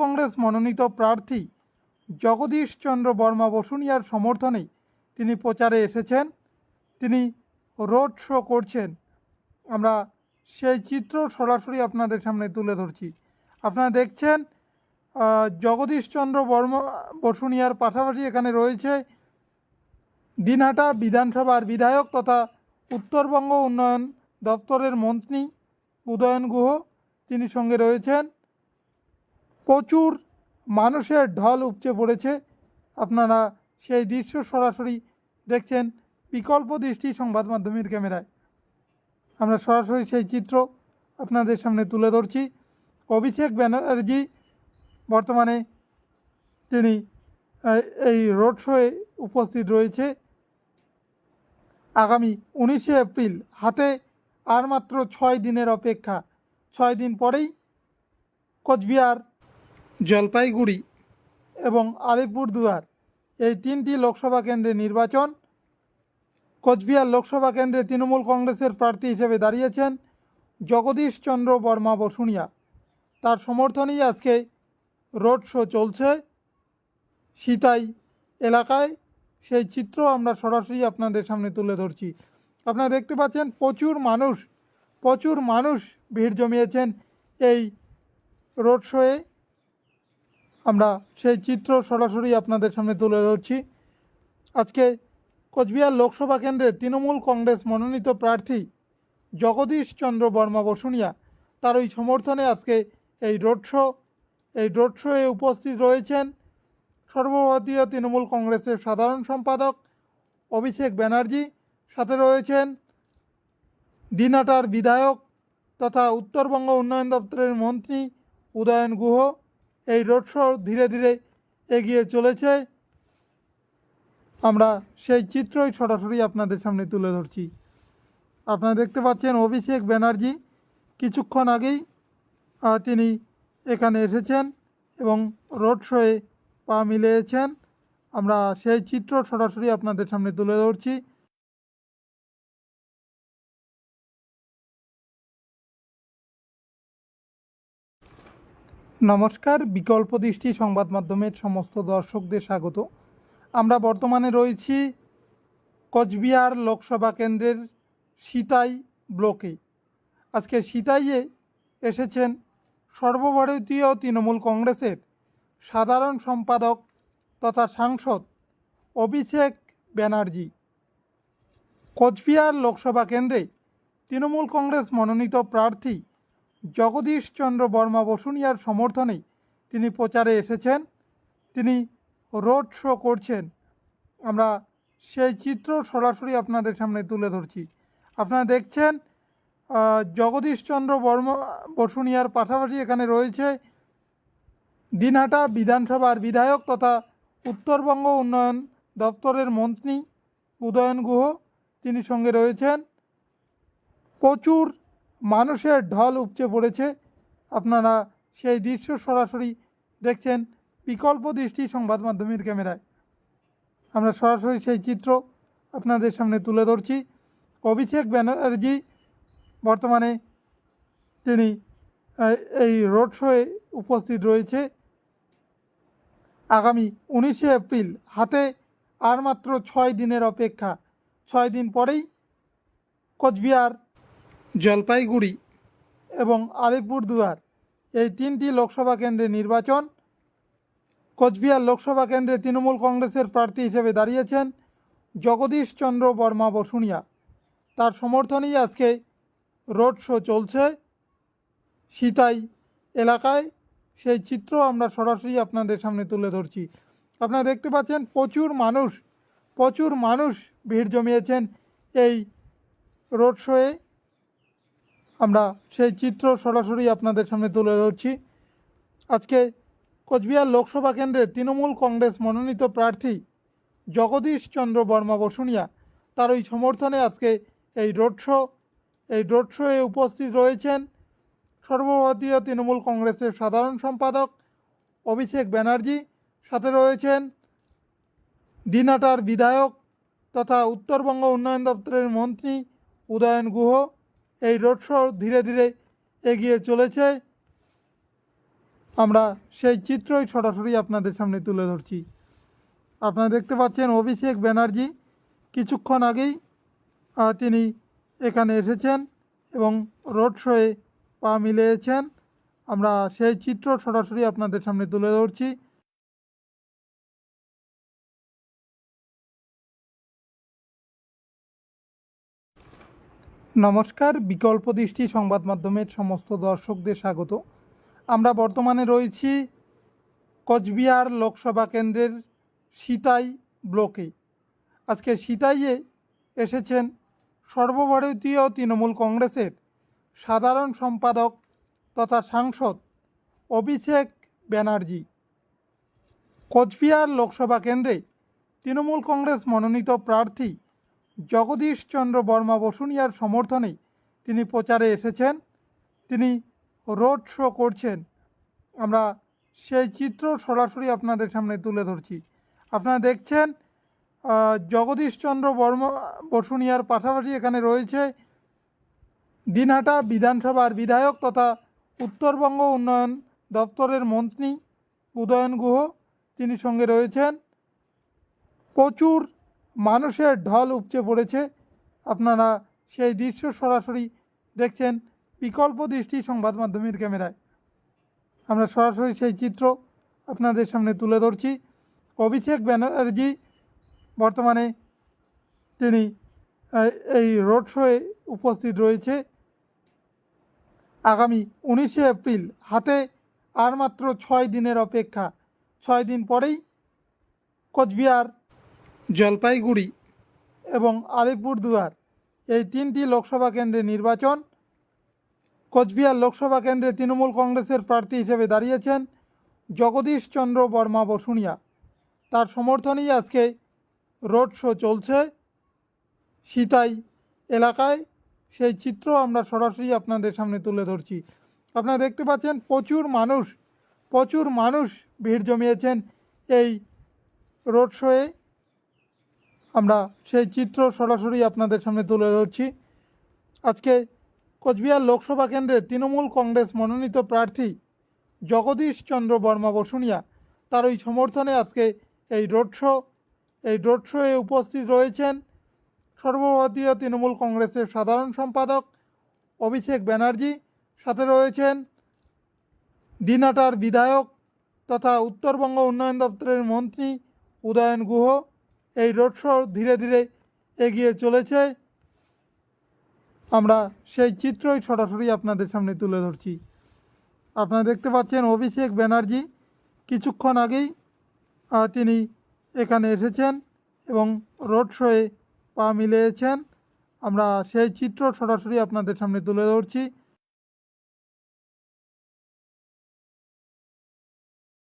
কংগ্রেস মনোনীত প্রার্থী জগদীশ চন্দ্র বর্মা বসুনিয়ার সমর্থনে তিনি প্রচারে এসেছেন। তিনি রোড শো করছেন। আমরা সেই চিত্র সরাসরি আপনাদের সামনে তুলে ধরছি। আপনারা দেখছেন জগদীশচন্দ্র বর্মা বসুনিয়ার পাশাপাশি এখানে রয়েছে দিনহাটা বিধানসভার বিধায়ক তথা উত্তরবঙ্গ উন্নয়ন দপ্তরের মন্ত্রী উদয়ন গুহ। তিনি সঙ্গে রয়েছেন। প্রচুর মানুষের ঢল উপচে পড়েছে। আপনারা সেই দৃশ্য সরাসরি দেখছেন বিকল্প দৃষ্টি সংবাদ মাধ্যমের ক্যামেরায়। আমরা সরাসরি সেই চিত্র আপনাদের সামনে তুলে ধরছি। অভিষেক ব্যানার্জি বর্তমানে তিনি এই রোড শোয়ে উপস্থিত রয়েছে। আগামী উনিশে এপ্রিল হাতে আর মাত্র ছয় দিনের অপেক্ষা। ছয় দিন পরেই কোচবিহার জলপাইগুড়ি এবং আলিপুরদুয়ার। এই তিনটি লোকসভা কেন্দ্রে নির্বাচন। কোচবিহার লোকসভা কেন্দ্রে তৃণমূল কংগ্রেসের প্রার্থী হিসেবে দাঁড়িয়েছেন জগদীশ চন্দ্র বর্মা বসুনিয়া। তার সমর্থনেই আজকে রোড শো চলছে সিতাই এলাকায়। সেই চিত্র আমরা সরাসরি আপনাদের সামনে তুলে ধরছি। আপনারা দেখতে পাচ্ছেন প্রচুর মানুষ প্রচুর মানুষ ভিড় জমিয়েছেন এই রোড শোয়ে। আমরা সেই চিত্র সরাসরি আপনাদের সামনে তুলে ধরছি। আজকে কোচবিহার লোকসভা কেন্দ্রে তৃণমূল কংগ্রেস মনোনীত প্রার্থী জগদীশ চন্দ্র বর্মা বসুনিয়া তার ওই সমর্থনে আজকে এই রোড শো, এই রোড শোয়ে উপস্থিত রয়েছেন সর্বভারতীয় তৃণমূল কংগ্রেসের সাধারণ সম্পাদক অভিষেক ব্যানার্জি, সাথে রয়েছেন দিনাটার বিধায়ক তথা উত্তরবঙ্গ উন্নয়ন দপ্তরের মন্ত্রী উদয়ন গুহ এই রোড শো ধীরে ধীরে এগিয়ে চলেছে। আমরা সেই চিত্রই সরাসরি আপনাদের সামনে তুলে ধরছি। আপনারা দেখতে পাচ্ছেন অভিষেক ব্যানার্জি। কিছুক্ষণ আগেই তিনি এখানে এসেছেন এবং রোড শোয়ে পা মিলিয়েছেন। আমরা সেই চিত্র সরাসরি আপনাদের সামনে তুলে ধরছি। নমস্কার, বিকল্প দৃষ্টি সংবাদ মাধ্যমের সমস্ত দর্শকদের স্বাগত। আমরা বর্তমানে রয়েছি কোচবিহার লোকসভা কেন্দ্রের সিতাই ব্লকে। আজকে সিতাইয়ে এসেছেন সর্বভারতীয় তৃণমূল কংগ্রেসের সাধারণ সম্পাদক তথা সাংসদ অভিষেক ব্যানার্জি। কোচবিহার লোকসভা কেন্দ্রে তৃণমূল কংগ্রেস মনোনীত প্রার্থী জগদীশ চন্দ্র বর্মা বসুনিয়ার সমর্থনেই তিনি প্রচারে এসেছেন। তিনি রোড শো করছেন। আমরা সেই চিত্র সরাসরি আপনাদের সামনে তুলে ধরছি। আপনারা দেখছেন জগদীশচন্দ্র বর্মা বসুনিয়ার পাশাপাশি এখানে রয়েছে দিনহাটা বিধানসভার বিধায়ক তথা উত্তরবঙ্গ উন্নয়ন দপ্তরের মন্ত্রী উদয়ন গুহ। তিনি সঙ্গে রয়েছেন। প্রচুর মানুষের ঢল উপচে পড়েছে। আপনারা সেই দৃশ্য সরাসরি দেখছেন বিকল্প দৃষ্টি সংবাদ মাধ্যমের ক্যামেরায়। আমরা সরাসরি সেই চিত্র আপনাদের সামনে তুলে ধরছি। অভিষেক ব্যানার্জি বর্তমানে তিনি এই রোড শোয়ে উপস্থিত রয়েছে। আগামী উনিশে এপ্রিল হাতে আর মাত্র ছয় দিনের অপেক্ষা। ছয় দিন পরেই কোচবিহার জলপাইগুড়ি এবং আলিপুরদুয়ার। এই তিনটি লোকসভা কেন্দ্রে নির্বাচন। কোচবিহার লোকসভা কেন্দ্রে তৃণমূল কংগ্রেসের প্রার্থী হিসেবে দাঁড়িয়েছেন জগদীশ চন্দ্র বর্মা বসুনিয়া। তার সমর্থনেই আজকে রোড শো চলছে সিতাই এলাকায়। সেই চিত্র আমরা সরাসরি আপনাদের সামনে তুলে ধরছি। আপনারা দেখতে পাচ্ছেন প্রচুর মানুষ প্রচুর মানুষ ভিড় জমিয়েছেন এই রোড শোয়ে। আমরা সেই চিত্র সরাসরি আপনাদের সামনে তুলে ধরছি। আজকে কোচবিহার লোকসভা কেন্দ্রে তৃণমূল কংগ্রেস মনোনীত প্রার্থী জগদীশ চন্দ্র বর্মা বসুনিয়া তার ওই সমর্থনে আজকে এই রোড শো, এই রোড শোয়ে উপস্থিত রয়েছেন সর্বভারতীয় তৃণমূল কংগ্রেসের সাধারণ সম্পাদক অভিষেক ব্যানার্জি, সাথে রয়েছেন দিনাটার বিধায়ক তথা উত্তরবঙ্গ উন্নয়ন দপ্তরের মন্ত্রী উদয়ন গুহ এই রোড শো ধীরে ধীরে এগিয়ে চলেছে। আমরা সেই চিত্রই সরাসরি আপনাদের সামনে তুলে ধরছি। আপনারা দেখতে পাচ্ছেন অভিষেক ব্যানার্জি। কিছুক্ষণ আগেই তিনি এখানে এসেছেন এবং রোড শোয়ে পা মিলিয়েছেন। আমরা সেই চিত্র সরাসরি আপনাদের সামনে তুলে ধরছি। নমস্কার, বিকল্প দৃষ্টি সংবাদ মাধ্যমের সমস্ত দর্শকদের স্বাগত। আমরা বর্তমানে রয়েছি কোচবিহার লোকসভা কেন্দ্রের সিতাই ব্লকে। আজকে সিতাইয়ে এসেছেন সর্বভারতীয় তৃণমূল কংগ্রেসের সাধারণ সম্পাদক তথা সাংসদ অভিষেক ব্যানার্জি। কোচবিহার লোকসভা কেন্দ্রে তৃণমূল কংগ্রেস মনোনীত প্রার্থী জগদীশ চন্দ্র বর্মা বসুনিয়ার সমর্থনে তিনি প্রচারে এসেছেন। তিনি রোড শো করছেন। আমরা সেই চিত্র সরাসরি আপনাদের সামনে তুলে ধরছি। আপনারা দেখছেন জগদীশচন্দ্র বর্মা বসুনিয়ার পাশাপাশি এখানে রয়েছে দিনহাটা বিধানসভার বিধায়ক তথা উত্তরবঙ্গ উন্নয়ন দপ্তরের মন্ত্রী উদয়ন গুহ। তিনি সঙ্গে রয়েছেন। প্রচুর মানুষের ঢল উপচে পড়েছে। আপনারা সেই দৃশ্য সরাসরি দেখছেন বিকল্প দৃষ্টি সংবাদ মাধ্যমের ক্যামেরায়। আমরা সরাসরি সেই চিত্র আপনাদের সামনে তুলে ধরছি। অভিষেক ব্যানার্জি বর্তমানে তিনি এই রোড শোয়ে উপস্থিত রয়েছে। আগামী উনিশে এপ্রিল হাতে আর মাত্র ছয় দিনের অপেক্ষা। ছয় দিন পরেই কোচবিহার জলপাইগুড়ি এবং আলিপুরদুয়ার। এই তিনটি লোকসভা কেন্দ্রে নির্বাচন। কোচবিহার লোকসভা কেন্দ্রে তৃণমূল কংগ্রেসের প্রার্থী হিসেবে দাঁড়িয়েছেন জগদীশ চন্দ্র বর্মা বসুনিয়া। তার সমর্থনেই আজকে রোড শো চলছে সিতাই এলাকায়। সেই চিত্র আমরা সরাসরি আপনাদের সামনে তুলে ধরছি। আপনারা দেখতে পাচ্ছেন প্রচুর মানুষ প্রচুর মানুষ ভিড় জমিয়েছেন এই রোড শোয়ে। আমরা সেই চিত্র সরাসরি আপনাদের সামনে তুলে ধরছি। আজকে কোচবিহার লোকসভা কেন্দ্রে তৃণমূল কংগ্রেস মনোনীত প্রার্থী জগদীশ চন্দ্র বর্মা বসুনিয়া তার ওই সমর্থনে আজকে এই রোড শো, এই রোড শোয়ে উপস্থিত রয়েছেন সর্বভারতীয় তৃণমূল কংগ্রেসের সাধারণ সম্পাদক অভিষেক ব্যানার্জি, সাথে রয়েছেন দিনাটার বিধায়ক তথা উত্তরবঙ্গ উন্নয়ন দপ্তরের মন্ত্রী উদয়ন গুহ এই রোড শো ধীরে ধীরে এগিয়ে চলেছে। আমরা সেই চিত্রই সরাসরি আপনাদের সামনে তুলে ধরছি। আপনারা দেখতে পাচ্ছেন অভিষেক ব্যানার্জি। কিছুক্ষণ আগেই তিনি এখানে এসেছেন এবং রোড শোয়ে পা মিলিয়েছেন। আমরা সেই চিত্র সরাসরি আপনাদের সামনে তুলে ধরছি।